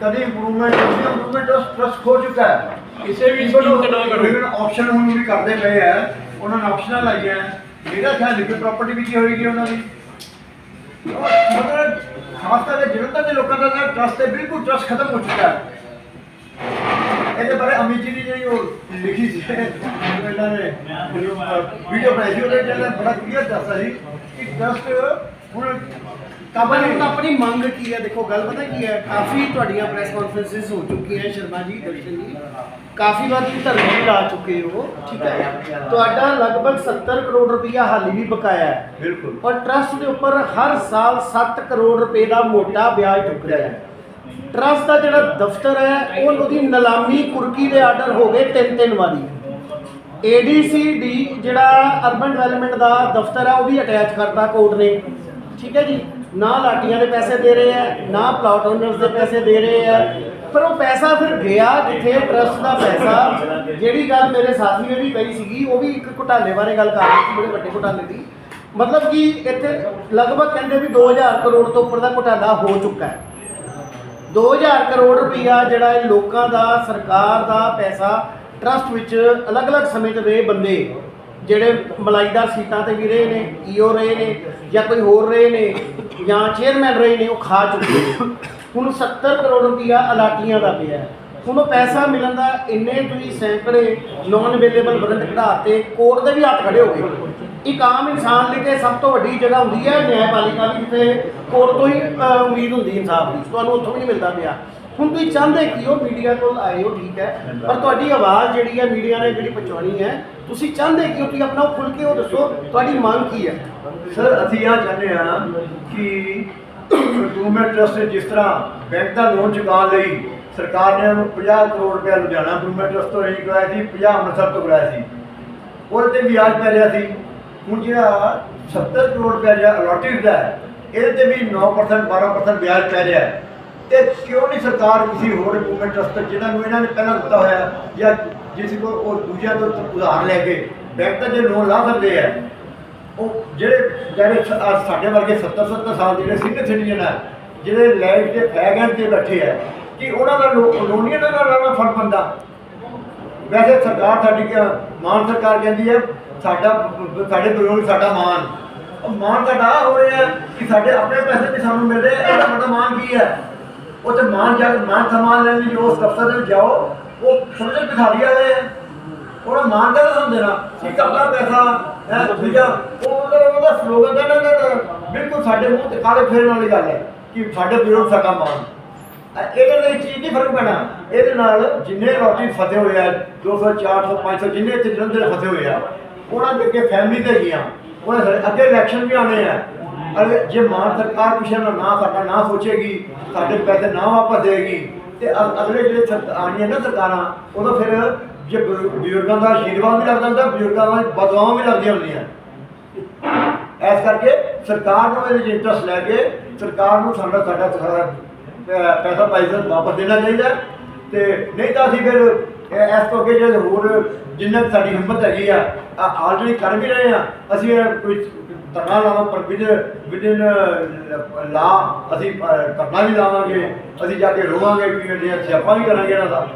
ਕਦੀ ਇੰਪਰੂਵਮੈਂਟ ਨਹੀਂ improvement trust kho ਚੁੱਕਾ ਹੈ। ਕਿਸੇ ਵੀ ਸਕੀਮ ਤੇ ਨਾ ਕਰੋ। ਆਪਸ਼ਨ ਹੁਣ ਵੀ ਕਰਦੇ ਪਏ ਆ ਉਹਨਾਂ ਨੇ ਆਪਸ਼ਨਾਂ ਲਾਈਆਂ ਮੇਰਾ ਖਿਆਲ ਕਿ ਪ੍ਰਾਪਰਟੀ ਵੀ ਕੀ ਹੋਏਗੀ ਉਹਨਾਂ ਦੀ। ਮਤਲਬ ਖਾਸ ਕਰਕੇ ਜਨਤਾ ਦੇ ਲੋਕਾਂ ਦਾ ਟਰਸਟ ਤੇ ਬਿਲਕੁਲ ਟਰਸਟ ਖਤਮ ਹੋ ਚੁੱਕਾ ਹੈ। ਇਹਦੇ ਬਾਰੇ ਅਮਿਤ ਜੀ ਨੇ ਜਿਹੜੀ ਉਹ ਲਿਖੀ ਸੀ ਇਹਨਾਂ ਨੇ ਵੀਡੀਓ ਬਣਾਈ ਸੀ ਉਹਦੇ ਜਿਹੜਾ ਬੜਾ ਕਲੀਅਰ ਦੱਸਦਾ ਸੀ ਕਿ ਟਰਸਟ ਹੁਣ ਪਰ ਨਹੀਂ ਹੁਣ ਆਪਣੀ ਮੰਗ ਕੀ ਹੈ? ਦੇਖੋ ਗੱਲ ਪਤਾ ਕੀ ਹੈ? ਕਾਫੀ ਤੁਹਾਡੀਆਂ ਪ੍ਰੈਸ ਕਾਨਫਰੰਸਿਸ ਹੋ ਚੁੱਕੀਆਂ ਸ਼ਰਮਾ ਜੀ ਦਰਸ਼ਨ ਜੀ। ਕਾਫੀ ਵਾਰ ਤੁਸੀਂ ਧਰਨੇ ਵੀ ਲਾ ਚੁੱਕੇ ਹੋ ਠੀਕ ਹੈ? ਤੁਹਾਡਾ ਲਗਭਗ 70 ਕਰੋੜ ਰੁਪਇਆ ਹਾਲੀ ਵੀ ਬਕਾਇਆ ਹੈ। ਬਿਲਕੁਲ। ਔਰ ਟਰਸਟ ਦੇ ਉੱਪਰ ਹਰ ਸਾਲ 7 ਕਰੋੜ ਰੁਪਏ ਦਾ ਮੋਟਾ ਵਿਆਜ ਚੁੱਕ ਰਿਹਾ ਹੈ। ਟਰਸਟ ਦਾ ਜਿਹੜਾ ਦਫ਼ਤਰ ਹੈ ਉਹ ਉਹਦੀ ਨਿਲਾਮੀ ਕੁਰਕੀ ਦੇ ਆਰਡਰ ਹੋ ਗਏ ਤਿੰਨ ਤਿੰਨ ਵਾਰੀ। ADCD ਜਿਹੜਾ ਅਰਬਨ ਡਿਵੈਲਪਮੈਂਟ ਦਾ ਦਫ਼ਤਰ ਹੈ ਉਹ ਵੀ ਅਟੈਚ ਕਰਤਾ ਕੋਰਟ ਨੇ। ਠੀਕ ਹੈ ਜੀ? ਨਾ ਲਾਟੀਆਂ ਦੇ ਪੈਸੇ ਦੇ ਰਹੇ ਹੈ ਨਾ ਪਲਾਟ ਓਨਰਸ ਦੇ ਪੈਸੇ ਦੇ ਰਹੇ ਹੈ ਪਰ ਉਹ ਪੈਸਾ ਫਿਰ ਗਿਆ ਕਿੱਥੇ ਟਰਸਟ ਦਾ ਪੈਸਾ। ਜਿਹੜੀ ਗੱਲ ਮੇਰੇ ਸਾਥੀ ਨੇ ਵੀ ਕਹੀ ਸੀਗੀ, ਉਹ ਵੀ ਇੱਕ ਘੁਟਾਲੇ ਬਾਰੇ ਗੱਲ ਕਰ ਰਹੀ ਸੀ, ਬੜੇ ਵੱਡੇ ਘੁਟਾਲੇ ਦੀ। ਮਤਲਬ ਕਿ ਇੱਥੇ ਲਗਭਗ ਕਹਿੰਦੇ ਵੀ 2000 ਕਰੋੜ ਤੋਂ ਉੱਪਰ ਦਾ ਘੁਟਾਲਾ ਹੋ ਚੁੱਕਾ ਹੈ। 2000 ਕਰੋੜ ਰੁਪਈਆ ਜਿਹੜਾ ਇਹ ਲੋਕਾਂ ਦਾ, ਸਰਕਾਰ ਦਾ ਪੈਸਾ ਟਰਸਟ ਵਿੱਚ ਅਲੱਗ-ਅਲੱਗ ਸਮੇਂ ਤੇ ਰਹੇ ਬੰਦੇ। ਜਿਹੜੇ ਮਲਾਈਦਾਰ ਸੀਟਾਂ ਤੇ ਵੀ ਰਹੇ ਨੇ, ਈਓ ਰਹੇ ਨੇ, ਜਾਂ ਕੋਈ ਹੋਰ ਰਹੇ ਨੇ, ਜਾਂ ਚੇਅਰਮੈਨ ਰਹੇ ਨੇ, ਉਹ ਖਾ ਚੁੱਕੇ ਨੇ। ਹੁਣ 70 ਕਰੋੜ ਰੁਪਈਆ ਅਲਾਟੀਆਂ ਦਾ ਪਿਆ। ਹੁਣ ਉਹ ਪੈਸਾ ਮਿਲਣ ਦਾ ਇੰਨੇ ਤੁਸੀਂ ਸੈਂਕੜੇ ਨਾਨ ਅਵੇਲੇਬਲ ਵਾਰੰਟ ਕਢਾਤੇ ਕੋਰਟ ਦੇ ਵੀ ਹੱਥ ਖੜੇ ਹੋ ਗਏ। ਇੱਕ ਆਮ ਇਨਸਾਨ ਲਈ ਤੇ ਸਭ ਤੋਂ ਵੱਡੀ ਜਗ੍ਹਾ ਹੁੰਦੀ ਹੈ ਨਿਆਂਪਾਲਿਕਾ ਦੀ ਜਿੱਥੇ ਕੋਰਟ ਤੋਂ ਹੀ ਉਮੀਦ ਹੁੰਦੀ ਇਨਸਾਫ ਦੀ। ਤੁਹਾਨੂੰ ਉੱਥੋਂ ਵੀ ਨਹੀਂ ਮਿਲਦਾ ਪਿਆ। ਹੁਣ ਤੁਸੀਂ ਚਾਹੁੰਦੇ ਕੀ ਹੋ? ਮੀਡੀਆ ਕੋਲ ਆਏ ਹੋ ਠੀਕ ਹੈ। ਪਰ ਤੁਹਾਡੀ ਆਵਾਜ਼ ਜਿਹੜੀ ਹੈ ਮੀਡੀਆ ਨੇ ਜਿਹੜੀ ਪਹੁੰਚਾਉਣੀ ਹੈ ਤੁਸੀਂ ਚਾਹੁੰਦੇ ਕੀ ਹੋ? ਤੁਸੀਂ ਆਪਣਾ ਖੁੱਲ ਕੇ ਉਹ ਦੱਸੋ ਤੁਹਾਡੀ ਮੰਗ ਕੀ ਹੈ? ਸਰ ਅਸੀਂ ਇਹ ਚਾਹੁੰਦੇ ਹਾਂ ਕਿ ਗਵਰਨਮੈਂਟ ਟਰਸਟ ਨੇ ਜਿਸ ਤਰ੍ਹਾਂ ਬੈਂਕ ਦਾ ਲੋਨ ਚੁਕਾਉਣ ਲਈ ਸਰਕਾਰ ਨੇ ਉਹਨੂੰ 50 ਕਰੋੜ ਰੁਪਏ ਲੁਧਿਆਣਾ ਗਵਰਨਮੈਂਟ ਟਰਸਟ ਤੋਂ ਨਹੀਂ ਕਰਾਇਆ ਸੀ 50 ਅੰਮ੍ਰਿਤਸਰ ਤੋਂ ਕਰਾਇਆ ਸੀ। ਉਹਦੇ ਤੇ ਵਿਆਜ ਪੈ ਰਿਹਾ ਸੀ। ਹੁਣ ਜਿਹੜਾ 70 ਕਰੋੜ ਰੁਪਏ ਜਿਹੜਾ ਅਲੋਟਿਡ ਦਾ ਹੈ ਇਹਦੇ ਤੇ ਵੀ 9% 12% ਵਿਆਜ ਪੈ ਰਿਹਾ ਹੈ। ਤੇ ਕਿਉਂ ਨਹੀਂ ਸਰਕਾਰ ਕਿਸੇ ਹੋਰ ਗਵਰਨਮੈਂਟ ਟਰਸਟ ਜਿਹਨਾਂ ਨੂੰ ਇਹਨਾਂ ਨੇ ਪਹਿਲਾਂ ਦਿੱਤਾ ਹੋਇਆ ਜਾਂ ਜਿਸ ਕੋ ਉਹ ਦੂਜਿਆਂ ਤੋਂ ਉਧਾਰ ਲੈ ਕੇ ਬੈਂਕ ਤੋਂ ਜੇ ਲੋਨ ਲਾ ਸਕਦੇ ਆ, ਉਹ ਜਿਹੜੇ ਜਿਹੜੇ ਸਾਡੇ ਵਰਗੇ 70 70 ਸਾਲ ਜਿਹੜੇ ਸੀਨੀਅਰ ਸਿਟੀਜ਼ਨ ਆ, ਜਿਹੜੇ ਲਾਈਫ ਦੇ ਫੈਗਨ ਤੇ ਬੈਠੇ ਆ, ਕਿ ਉਹਨਾਂ ਦਾ ਲੋਨੀਆਂ ਦਾ ਲਾਣਾ ਫ਼ਰਕ ਬੰਦਾ ਵੈਸੇ ਸਰਕਾਰ ਸਾਡੀ ਕ- ਮਾਨ ਸਰਕਾਰ ਕਹਿੰਦੀ ਹੈ ਸਾਡਾ ਸਾਡੇ ਬਜ਼ੁਰਗ ਸਾਡਾ ਮਾਨ। ਉਹ ਮਾਨ ਦਾ ਡਾ ਹੋ ਰਿਹਾ ਕਿ ਸਾਡੇ ਆਪਣੇ ਪੈਸੇ ਨਹੀਂ ਸਾਨੂੰ ਮਿਲਦੇ ਰਹੇ ਇਹਦਾ ਵੱਡਾ ਮਾਨ ਕੀ ਹੈ ਉਹ ਮਾਨ ਜਾ ਮਾਨ ਸਮਾਨ ਲੈਣ ਲਈ ਉਸ ਦਫ਼ਤਰ ਦੇ ਜਾਓ, ਉਹ ਸਮਝੋ ਭਿਖਾਰੀ ਵਾਲੇ ਆ। ਉਹਦਾ ਮਾਨ ਦਾ ਤੁਹਾਨੂੰ ਦੇਣਾ ਕਿ ਆਪਣਾ ਪੈਸਾ, ਹੈ ਦੂਜਾ ਉਹ ਉਹਦਾ ਉਹਦਾ ਸਲੋਗਨ ਦਾ ਨਾ ਬਿਲਕੁਲ ਸਾਡੇ ਮੂੰਹ ਤੇ ਕਾਲੇ ਫੇਰਨ ਵਾਲੀ ਗੱਲ ਹੈ ਕਿ ਸਾਡੇ ਬਜ਼ੁਰਗ ਸਾਡਾ ਮਾਨ। ਇਹਦੇ ਨਾਲ ਚੀਜ਼ ਨਹੀਂ ਫ਼ਰਕ ਪੈਣਾ। ਇਹਦੇ ਨਾਲ ਜਿੰਨੇ ਰੋਟੀ ਫਤੇ ਹੋਏ ਆ 200 400 500 ਜਿੰਨੇ ਇੱਥੇ ਜਲੰਧਰ ਫਤੇ ਹੋਏ ਆ, ਉਹਨਾਂ ਦੇ ਅੱਗੇ ਫੈਮਿਲੀ ਤੇ ਗਈਆਂ ਉਹਨਾਂ ਦੇ ਅੱਗੇ ਇਲੈਕਸ਼ਨ ਵੀ ਆਉਣੇ ਆ। ਅਰੇ ਜੇ ਮਾਨ ਸਰਕਾਰ ਕਿਸੇ ਨਾਲ ਨਾ ਸਾਡਾ ਨਾ ਸੋਚੇਗੀ, ਸਾਡੇ ਪੈਸੇ ਨਾ ਵਾਪਸ ਦੇਗੀ ਤੇ ਅਗਲੇ ਜਿਹੜੇ ਸਰ- ਆਉਣੀਆਂ ਨਾ ਸਰਕਾਰਾਂ, ਉਹਦਾ ਫਿਰ ਜੇ ਬਜ਼ੁਰਗਾਂ ਦਾ ਆਸ਼ੀਰਵਾਦ ਵੀ ਲੱਗਦਾ ਹੁੰਦਾ, ਬਜ਼ੁਰਗਾਂ ਦਾ ਬਦਵਾਵਾਂ ਵੀ ਲੱਗਦੀਆਂ ਹੁੰਦੀਆਂ। ਇਸ ਕਰਕੇ ਸਰਕਾਰ ਨੂੰ ਇਹਦੇ ਇੰਟਰਸਟ ਲੈ ਕੇ ਸਰਕਾਰ ਨੂੰ ਸਾਡਾ ਸਾਡਾ ਪੈਸਾ ਪੈਸਾ ਵਾਪਸ ਦੇਣਾ ਚਾਹੀਦਾ। ਤੇ ਨਹੀਂ ਤਾਂ ਅਸੀਂ ਫਿਰ ਇਸ ਤੋਂ ਅੱਗੇ ਜਿਹੜੇ ਹੋਰ ਜਿੰਨਾ ਸਾਡੀ ਹਿੰਮਤ ਹੈਗੀ ਆ ਆਲਰੇਡੀ ਕਰ ਵੀ ਰਹੇ ਆ, ਅਸੀਂ ਕੋਈ ਧਰਨਾ ਲਾਵਾਂ, ਪਰ ਵਿਦ ਵਿਦਿਨ ਲਾ ਅਸੀਂ ਧਰਨਾ ਵੀ ਲਾਵਾਂਗੇ, ਅਸੀਂ ਜਾ ਕੇ ਰੋਵਾਂਗੇ, ਵੀ ਜਿਹੜੀਆਂ ਸਿਆਪਾਂ ਵੀ ਕਰਾਂਗੇ ਇਹਨਾਂ ਦਾ।